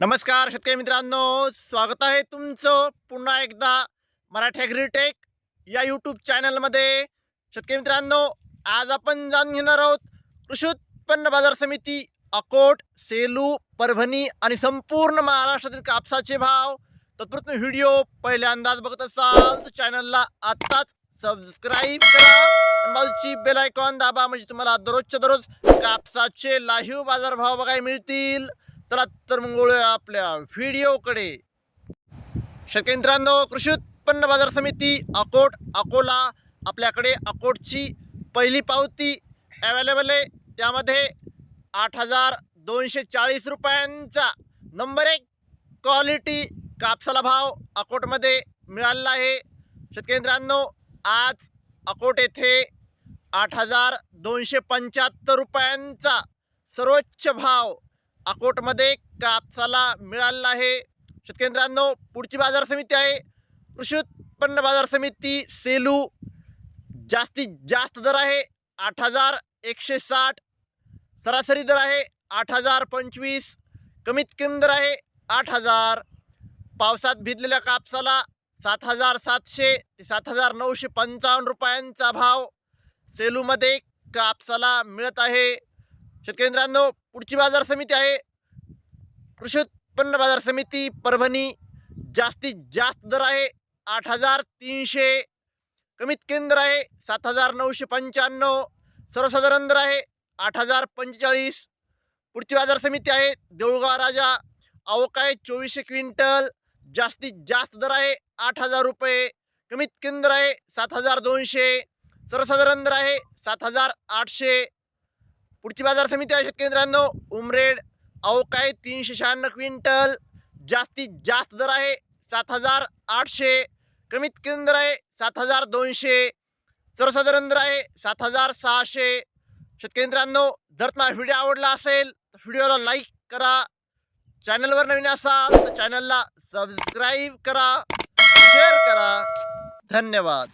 नमस्कार शेतकरी मित्रांनो स्वागत आहे तुमचं पुन्हा एकदा मराठी ॲग्रीटेक या यूट्यूब चॅनलमध्ये शेतकरी मित्रांनो आज आपण जाणून घेणार आहोत कृषी उत्पन्न बाजार समिती अकोट सेलू परभणी आणि संपूर्ण महाराष्ट्रातील कापसाचे भाव. तत्पूर्वी व्हिडिओ पहिल्यांदाच बघत असाल तर चॅनलला आत्ताच सबस्क्राईब करा बाजूची बेल आयकॉन दाबा म्हणजे तुम्हाला दररोजच्या दररोज कापसाचे लाईव्ह बाजारभाव बघायला मिळतील. चला तर मग वळूया आपल्या व्हिडिओकडे. शेतकरी कृषी उत्पन्न बाजार समिती अकोट अकोला आपल्याकडे अकोटची पहिली पावती अवेलेबल आहे. त्यामध्ये आठ हजार दोनशे चाळीस रुपयांचा नंबर एक क्वालिटी कापसाला भाव अकोटमध्ये मिळालेला आहे. शेतकेंद्रांनो आज अकोट येथे आठ हजार दोनशे पंच्याहत्तर रुपयांचा सर्वोच्च भाव अकोटमध्ये कापसाला मिळालेला आहे. शेतकेंद्रांनो पुढची बाजार समिती आहे. कृषी उत्पन्न बाजार समिती सेलू. जास्तीत जास्त दर आहे आठ हजार एकशे साठ. सरासरी दर आहे आठ हजार पंचवीस. कमीत कमी दर आहे आठ हजार. पावसात भिजलेल्या कापसाला सात हजार सातशे ते सात हजार नऊशे पंचावन्न रुपयांचा भाव सेलूमध्ये कापसाला मिळत आहे. शेतकेंद्रांनो पुढची बाजार समिती आहे. कृषी उत्पन्न बाजार समिती परभणी जास्तीत जास्त दर आहे आठ हजार तीनशे. कमीत कमी दर आहे सात हजार नऊशे पंच्याण्णव. सर्वसाधारण दर आहे आठ हजार पंचेचाळीस. पुढची बाजार समिती आहे देऊळगाव राजा. अवकाय चोवीसशे क्विंटल. जास्तीत जास्त दर आहे आठ हजार रुपये. कमीत कमी दर आहे सात हजार दोनशे. सर्वसाधारण दर आहे सात हजार आठशे. पुढची बाजार समिती आहे शेतकरी मित्रांनो उमरेड अवकाय तीनशे शहाण्णव क्विंटल. जास्तीत जास्त दर आहे सात हजार आठशे. कमीत कमी दर आहे सात हजार दोनशे. सर्वसाधारण दर आहे सात हजार सहाशे. शेतकेंद्रांनो जर तुम्हाला व्हिडिओ आवडला असेल तर व्हिडिओला लाईक करा. चॅनलवर नवीन असाल तर चॅनलला सबस्क्राईब करा. शेअर करा. धन्यवाद.